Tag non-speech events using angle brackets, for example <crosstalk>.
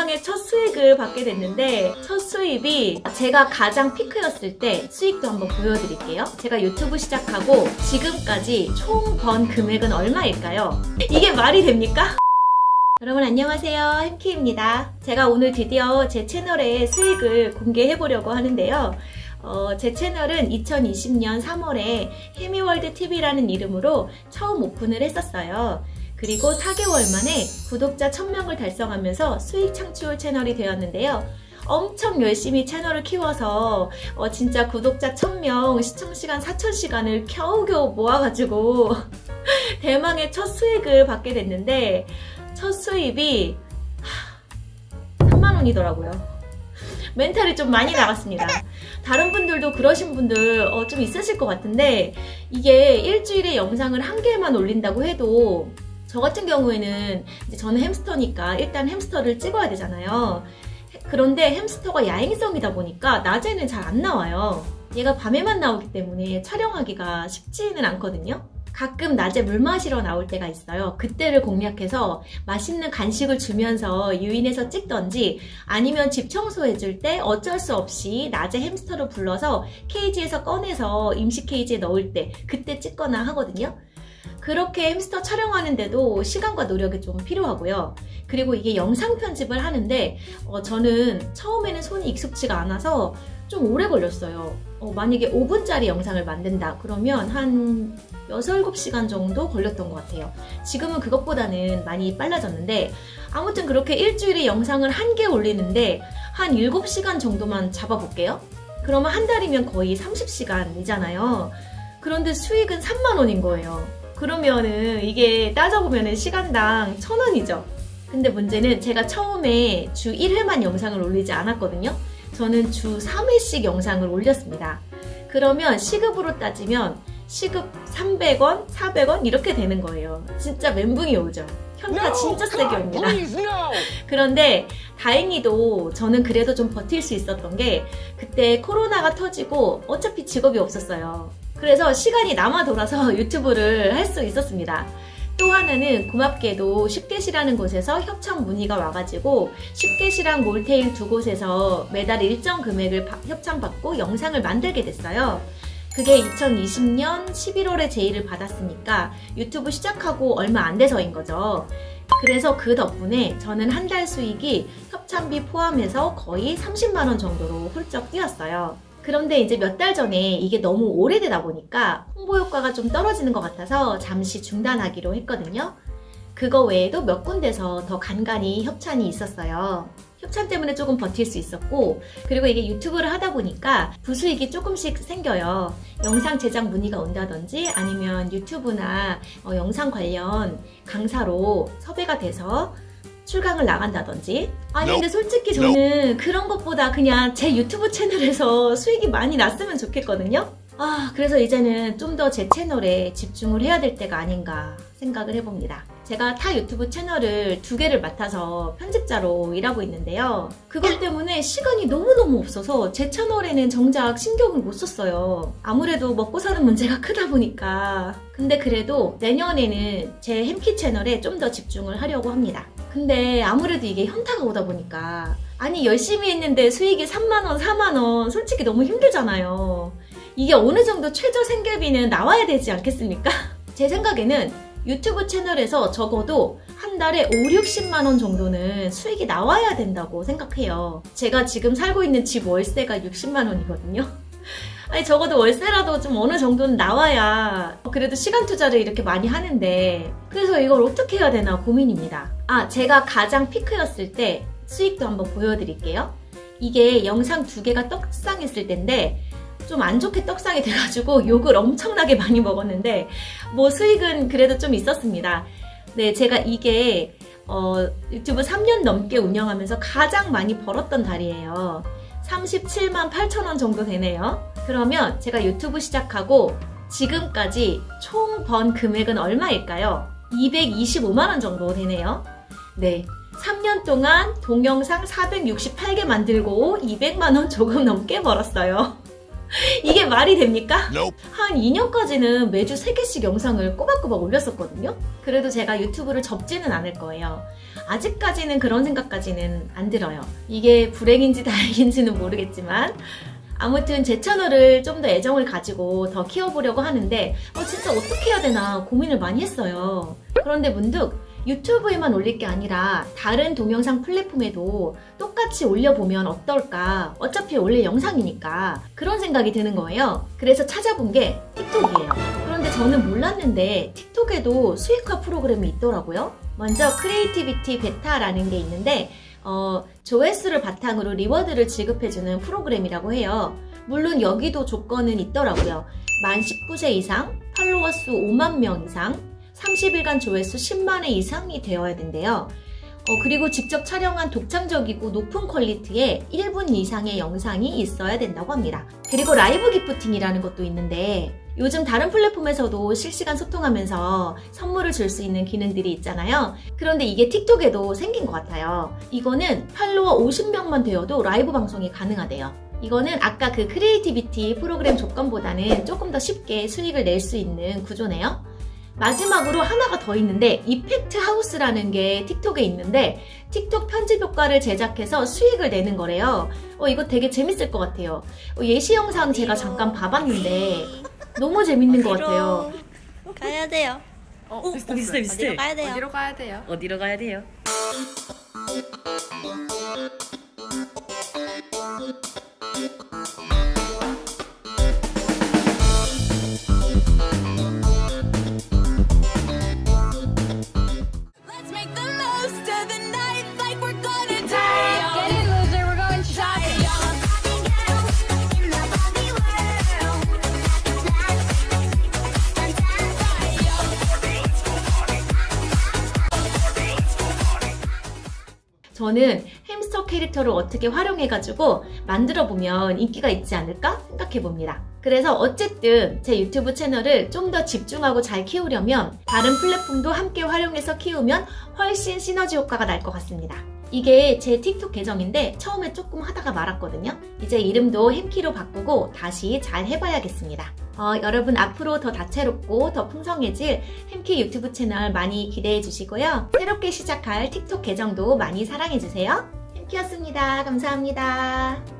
대망의 첫 수익을 받게 됐는데 첫 수입이 제가 가장 피크였을 때 수익도 한번 보여드릴게요. 제가 유튜브 시작하고 지금까지 총 번 금액은 얼마일까요? 이게 말이 됩니까? 여러분 안녕하세요 햄키입니다 제가 오늘 드디어 제 채널에 수익을 공개해 보려고 하는데요 어, 제 채널은 2020년 3월에 해미월드 TV라는 이름으로 처음 오픈을 했었어요 그리고 4개월 만에 구독자 1000명을 달성하면서 수익 창출 채널이 되었는데요 엄청 열심히 채널을 키워서 어, 진짜 구독자 1000명, 시청시간 4000시간을 겨우겨우 모아가지고 <laughs> 대망의 첫 수익을 받게 됐는데 첫 수입이 3만 원이더라고요. 멘탈이 좀 많이 나갔습니다. 다른 분들도 그러신 분들 어, 좀 있으실 것 같은데 이게 일주일에 영상을 한 개만 올린다고 해도 저 같은 경우에는 이제 저는 햄스터니까 일단 햄스터를 찍어야 되잖아요. 그런데 햄스터가 야행성이다 보니까 낮에는 잘 안 나와요. 얘가 밤에만 나오기 때문에 촬영하기가 쉽지는 않거든요. 가끔 낮에 물 마시러 나올 때가 있어요. 그때를 공략해서 맛있는 간식을 주면서 유인해서 찍던지 아니면 집 청소해줄 때 어쩔 수 없이 낮에 햄스터를 불러서 케이지에서 꺼내서 임시 케이지에 넣을 때 그때 찍거나 하거든요. 그렇게 햄스터 촬영하는데도 시간과 노력이 좀 필요하고요. 그리고 이게 영상 편집을 하는데 어, 저는 처음에는 손이 익숙지가 않아서 좀 오래 걸렸어요. 어, 만약에 5분짜리 영상을 만든다 그러면 한 6, 7시간 정도 걸렸던 것 같아요. 지금은 그것보다는 많이 빨라졌는데 아무튼 그렇게 일주일에 영상을 한 개 올리는데 한 7시간 정도만 잡아볼게요. 그러면 한 달이면 거의 30시간이잖아요. 그런데 수익은 3만 원인 거예요. 그러면은 이게 따져보면은 시간당 1,000원이죠. 근데 문제는 제가 처음에 주 1회만 영상을 올리지 않았거든요. 저는 주 3회씩 영상을 올렸습니다. 그러면 시급으로 따지면 시급 300원, 400원 이렇게 되는 거예요. 진짜 멘붕이 오죠. 현타 진짜 세게 옵니다. <laughs> 그런데 다행히도 저는 그래도 좀 버틸 수 있었던 게 그때 코로나가 터지고 어차피 직업이 없었어요. 그래서 시간이 남아 돌아서 <laughs> 유튜브를 할 수 있었습니다. 또 하나는 고맙게도 쉽게시라는 곳에서 협찬 문의가 와가지고 쉽게시랑 몰테일 두 곳에서 매달 일정 금액을 바- 협찬받고 영상을 만들게 됐어요. 그게 2020년 11월에 제의를 받았으니까 유튜브 시작하고 얼마 안 돼서인 거죠. 그래서 그 덕분에 저는 한 달 수익이 협찬비 포함해서 거의 30만원 정도로 훌쩍 뛰었어요. 그런데 이제 몇 달 전에 이게 너무 오래되다 보니까 홍보 효과가 좀 떨어지는 것 같아서 잠시 중단하기로 했거든요. 그거 외에도 몇 군데서 더 간간히 협찬이 있었어요. 협찬 때문에 조금 버틸 수 있었고, 그리고 이게 유튜브를 하다 보니까 부수익이 조금씩 생겨요. 영상 제작 문의가 온다든지 아니면 유튜브나 어, 영상 관련 강사로 섭외가 돼서 출강을 나간다든지. 아니 근데 솔직히 저는 그런 것보다 그냥 제 유튜브 채널에서 수익이 많이 났으면 좋겠거든요. 아 그래서 이제는 좀 더 제 채널에 집중을 해야 될 때가 아닌가 생각을 해봅니다. 제가 타 유튜브 채널을 두 개를 맡아서 편집자로 일하고 있는데요. 그것 때문에 시간이 너무너무 없어서 제 채널에는 정작 신경을 못 썼어요. 아무래도 먹고 사는 문제가 <laughs> 크다 보니까. 근데 그래도 내년에는 제 햄키 채널에 좀 더 집중을 하려고 합니다 근데 아무래도 이게 현타가 오다 보니까 아니 열심히 했는데 수익이 3만원, 4만원 솔직히 너무 힘들잖아요. 이게 어느 정도 최저 생계비는 나와야 되지 않겠습니까? <laughs> 제 생각에는 유튜브 채널에서 적어도 한 달에 5, 60만 원 정도는 수익이 나와야 된다고 생각해요. 제가 지금 살고 있는 집 월세가 60만 원이거든요. 아니 적어도 월세라도 좀 어느 정도는 나와야 그래도 시간 투자를 이렇게 많이 하는데 그래서 이걸 어떻게 해야 되나 고민입니다. 아 제가 가장 피크였을 때 수익도 한번 보여드릴게요. 이게 영상 두 개가 떡상했을 때인데 좀 안 좋게 떡상이 돼가지고 욕을 엄청나게 많이 먹었는데 뭐 수익은 그래도 좀 있었습니다. 네 제가 이게 어, 유튜브 3년 넘게 운영하면서 가장 많이 벌었던 달이에요. 37만 8천 원 정도 되네요. 그러면 제가 유튜브 시작하고 지금까지 총 번 금액은 얼마일까요? 225만 원 정도 되네요. 네. 3년 동안 동영상 468개 만들고 200만 원 조금 넘게 벌었어요. <laughs> 이게 말이 됩니까? 한 2년까지는 매주 3개씩 영상을 꼬박꼬박 올렸었거든요. 그래도 제가 유튜브를 접지는 않을 거예요. 아직까지는 그런 생각까지는 안 들어요. 이게 불행인지 <laughs> 다행인지는 모르겠지만 아무튼 제 채널을 좀 더 애정을 가지고 더 키워보려고 하는데 어, 진짜 어떻게 해야 되나 고민을 많이 했어요. 그런데 문득 유튜브에만 올릴 게 아니라 다른 동영상 플랫폼에도 똑같이 올려보면 어떨까? 어차피 원래 영상이니까 그런 생각이 드는 거예요. 그래서 찾아본 게 틱톡이에요. 그런데 저는 몰랐는데 틱톡에도 수익화 프로그램이 있더라고요. 먼저 크리에이티비티 베타라는 게 있는데 어, 조회수를 바탕으로 리워드를 지급해주는 프로그램이라고 해요. 물론 여기도 조건은 있더라고요. 만 19세 이상, 팔로워 수 5만 명 이상, 30일간 조회수 10만회 이상이 되어야 된대요. 어, 그리고 직접 촬영한 독창적이고 높은 퀄리티의 1분 이상의 영상이 있어야 된다고 합니다. 그리고 라이브 기프팅이라는 것도 있는데 요즘 다른 플랫폼에서도 실시간 소통하면서 선물을 줄 수 있는 기능들이 있잖아요. 그런데 이게 틱톡에도 생긴 것 같아요. 이거는 팔로워 50명만 되어도 라이브 방송이 가능하대요. 이거는 아까 그 크리에이티비티 프로그램 조건보다는 조금 더 쉽게 수익을 낼 수 있는 구조네요. 마지막으로 하나가 더 있는데 이펙트 하우스라는 게 틱톡에 있는데 틱톡 편집 효과를 제작해서 수익을 내는 거래요. 어 이거 되게 재밌을 것 같아요. 어, 예시 영상 제가 잠깐 봐봤는데 너무 재밌는 것 같아요. 가야 돼요. 어, 비슷해, 비슷해, 비슷해. 어디로 가야 돼요? 어디로 가야 돼요? 어디로 가야 돼요? 저는 햄스터 캐릭터를 어떻게 활용해가지고 만들어 보면 인기가 있지 않을까 생각해 봅니다. 그래서 어쨌든 제 유튜브 채널을 좀 더 집중하고 잘 키우려면 다른 플랫폼도 함께 활용해서 키우면 훨씬 시너지 효과가 날 것 같습니다. 이게 제 틱톡 계정인데 처음에 조금 하다가 말았거든요. 이제 이름도 햄키로 바꾸고 다시 잘 해봐야겠습니다. 어, 여러분 앞으로 더 다채롭고 더 풍성해질 햄키 유튜브 채널 많이 기대해 주시고요. 새롭게 시작할 틱톡 계정도 많이 사랑해 주세요. 햄키였습니다. 감사합니다.